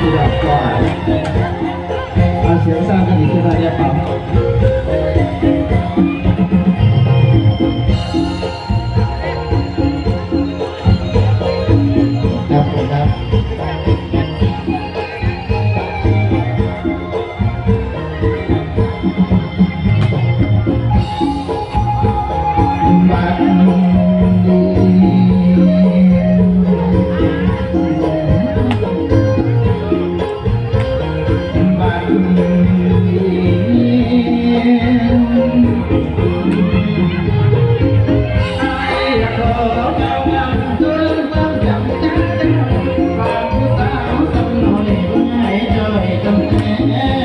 to that far. Yeah.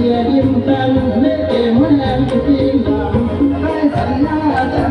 Yeah, you've done it, and I'm the king of my life.